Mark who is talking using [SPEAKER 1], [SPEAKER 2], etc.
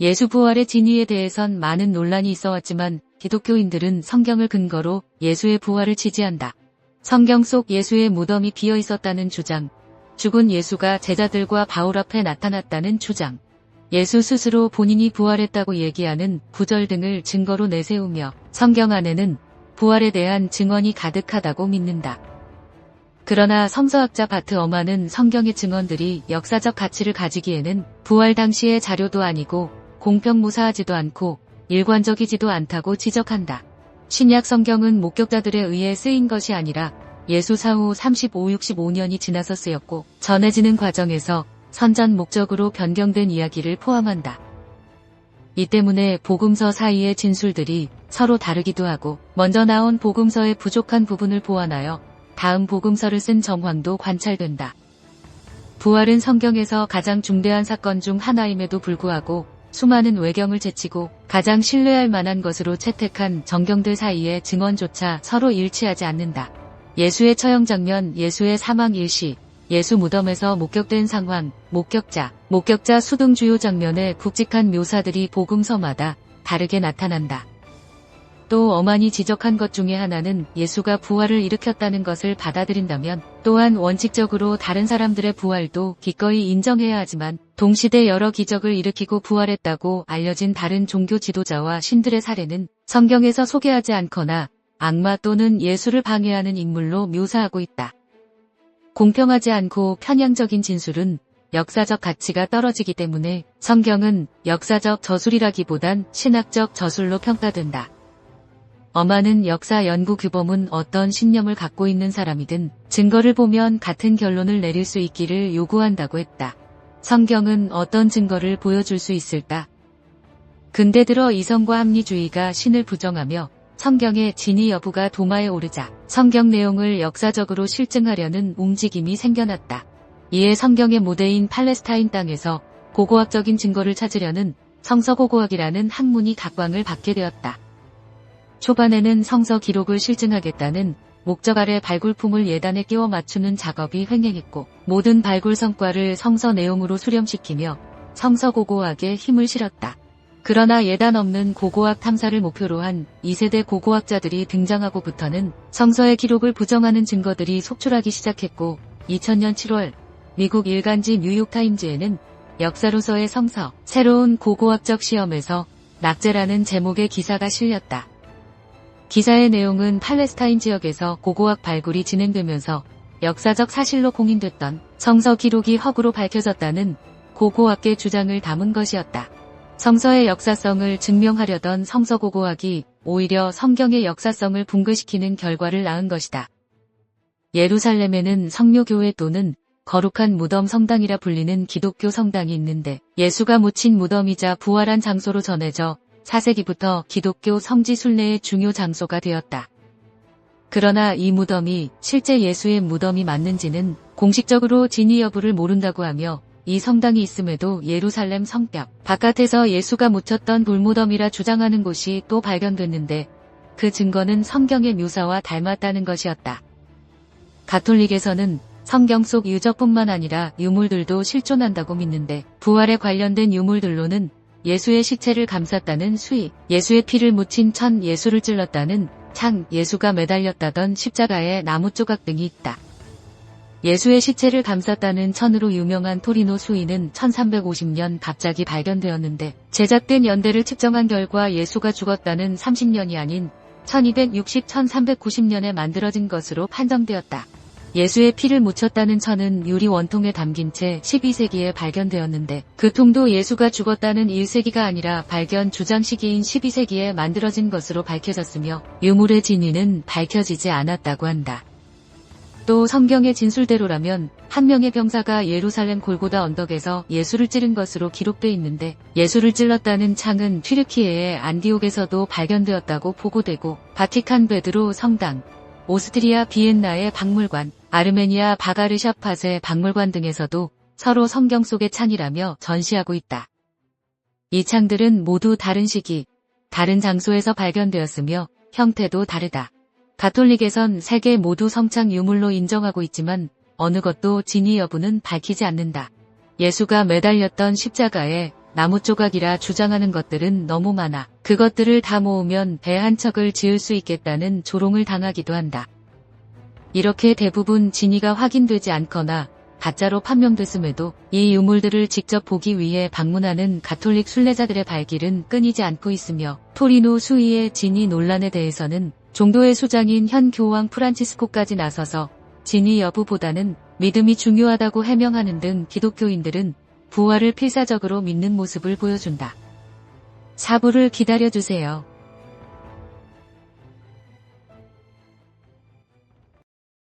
[SPEAKER 1] 예수 부활의 진위에 대해선 많은 논란이 있어 왔지만 기독교인들은 성경을 근거로 예수의 부활을 지지한다. 성경 속 예수의 무덤이 비어 있었다는 주장, 죽은 예수가 제자들과 바울 앞에 나타났다는 주장, 예수 스스로 본인이 부활했다고 얘기하는 구절 등을 증거로 내세우며 성경 안에는 부활에 대한 증언이 가득하다고 믿는다. 그러나 성서학자 바트 어마는 성경의 증언들이 역사적 가치를 가지기에는 부활 당시의 자료도 아니고 공평무사하지도 않고 일관적이지도 않다고 지적한다. 신약 성경은 목격자들에 의해 쓰인 것이 아니라 예수 사후 35, 65년이 지나서 쓰였고 전해지는 과정에서 선전 목적으로 변경된 이야기를 포함한다. 이 때문에 복음서 사이의 진술들이 서로 다르기도 하고 먼저 나온 복음서의 부족한 부분을 보완하여 다음 복음서를 쓴 정황도 관찰된다. 부활은 성경에서 가장 중대한 사건 중 하나임에도 불구하고 수많은 외경을 제치고 가장 신뢰할 만한 것으로 채택한 정경들 사이의 증언조차 서로 일치하지 않는다. 예수의 처형 장면, 예수의 사망 일시, 예수 무덤에서 목격된 상황, 목격자, 목격자 수등 주요 장면의 굵직한 묘사들이 복음서마다 다르게 나타난다. 또 어만이 지적한 것 중에 하나는 예수가 부활을 일으켰다는 것을 받아들인다면 또한 원칙적으로 다른 사람들의 부활도 기꺼이 인정해야 하지만 동시대 여러 기적을 일으키고 부활했다고 알려진 다른 종교 지도자와 신들의 사례는 성경에서 소개하지 않거나 악마 또는 예수를 방해하는 인물로 묘사하고 있다. 공평하지 않고 편향적인 진술은 역사적 가치가 떨어지기 때문에 성경은 역사적 저술이라기보단 신학적 저술로 평가된다. 어마는 역사 연구 규범은 어떤 신념을 갖고 있는 사람이든 증거를 보면 같은 결론을 내릴 수 있기를 요구한다고 했다. 성경은 어떤 증거를 보여줄 수 있을까? 근대 들어 이성과 합리주의가 신을 부정하며 성경의 진위 여부가 도마에 오르자 성경 내용을 역사적으로 실증하려는 움직임이 생겨났다. 이에 성경의 모대인 팔레스타인 땅에서 고고학적인 증거를 찾으려는 성서고고학이라는 학문이 각광을 받게 되었다. 초반에는 성서 기록을 실증하겠다는 목적 아래 발굴품을 예단에 끼워 맞추는 작업이 횡행했고 모든 발굴 성과를 성서 내용으로 수렴시키며 성서 고고학에 힘을 실었다. 그러나 예단 없는 고고학 탐사를 목표로 한 2세대 고고학자들이 등장하고부터는 성서의 기록을 부정하는 증거들이 속출하기 시작했고 2000년 7월 미국 일간지 뉴욕타임즈에는 역사로서의 성서, 새로운 고고학적 시험에서 낙제라는 제목의 기사가 실렸다. 기사의 내용은 팔레스타인 지역에서 고고학 발굴이 진행되면서 역사적 사실로 공인됐던 성서 기록이 허구로 밝혀졌다는 고고학계 주장을 담은 것이었다. 성서의 역사성을 증명하려던 성서 고고학이 오히려 성경의 역사성을 붕괴시키는 결과를 낳은 것이다. 예루살렘에는 성묘교회 또는 거룩한 무덤 성당이라 불리는 기독교 성당이 있는데 예수가 묻힌 무덤이자 부활한 장소로 전해져 4세기부터 기독교 성지 순례의 중요 장소가 되었다. 그러나 이 무덤이 실제 예수의 무덤이 맞는지는 공식적으로 진위 여부를 모른다고 하며 이 성당이 있음에도 예루살렘 성벽 바깥에서 예수가 묻혔던 돌무덤이라 주장하는 곳이 또 발견됐는데 그 증거는 성경의 묘사와 닮았다는 것이었다. 가톨릭에서는 성경 속 유적뿐만 아니라 유물들도 실존한다고 믿는데 부활에 관련된 유물들로는 예수의 시체를 감쌌다는 수익, 예수의 피를 묻힌 천 예수를 찔렀다는 창, 예수가 매달렸다던 십자가의 나무 조각 등이 있다. 예수의 시체를 감쌌다는 천으로 유명한 토리노 수인은 1350년 갑자기 발견되었는데 제작된 연대를 측정한 결과 예수가 죽었다는 30년이 아닌 1260-1390년에 만들어진 것으로 판정되었다. 예수의 피를 묻혔다는 천은 유리 원통에 담긴 채 12세기에 발견되었는데 그 통도 예수가 죽었다는 1세기가 아니라 발견 주장 시기인 12세기에 만들어진 것으로 밝혀졌으며 유물의 진위는 밝혀지지 않았다고 한다. 또 성경의 진술대로라면 한 명의 병사가 예루살렘 골고다 언덕에서 예수를 찌른 것으로 기록돼 있는데 예수를 찔렀다는 창은 튀르키예의 안디옥에서도 발견되었다고 보고되고 바티칸 베드로 성당, 오스트리아 비엔나의 박물관, 아르메니아 바가르샤팟의 박물관 등에서도 서로 성경 속의 창이라며 전시하고 있다. 이 창들은 모두 다른 시기, 다른 장소에서 발견되었으며 형태도 다르다. 가톨릭에선 세개 모두 성창 유물로 인정하고 있지만 어느 것도 진위 여부는 밝히지 않는다. 예수가 매달렸던 십자가에 나무 조각이라 주장하는 것들은 너무 많아 그것들을 다 모으면 배 한 척을 지을 수 있겠다는 조롱을 당하기도 한다. 이렇게 대부분 진위가 확인되지 않거나 가짜로 판명됐음에도 이 유물들을 직접 보기 위해 방문하는 가톨릭 순례자들의 발길은 끊이지 않고 있으며 토리노 수위의 진위 논란에 대해서는 종도의 수장인 현 교황 프란치스코까지 나서서 진위 여부보다는 믿음이 중요하다고 해명하는 등 기독교인들은 부활을 필사적으로 믿는 모습을 보여준다. 사부를 기다려주세요.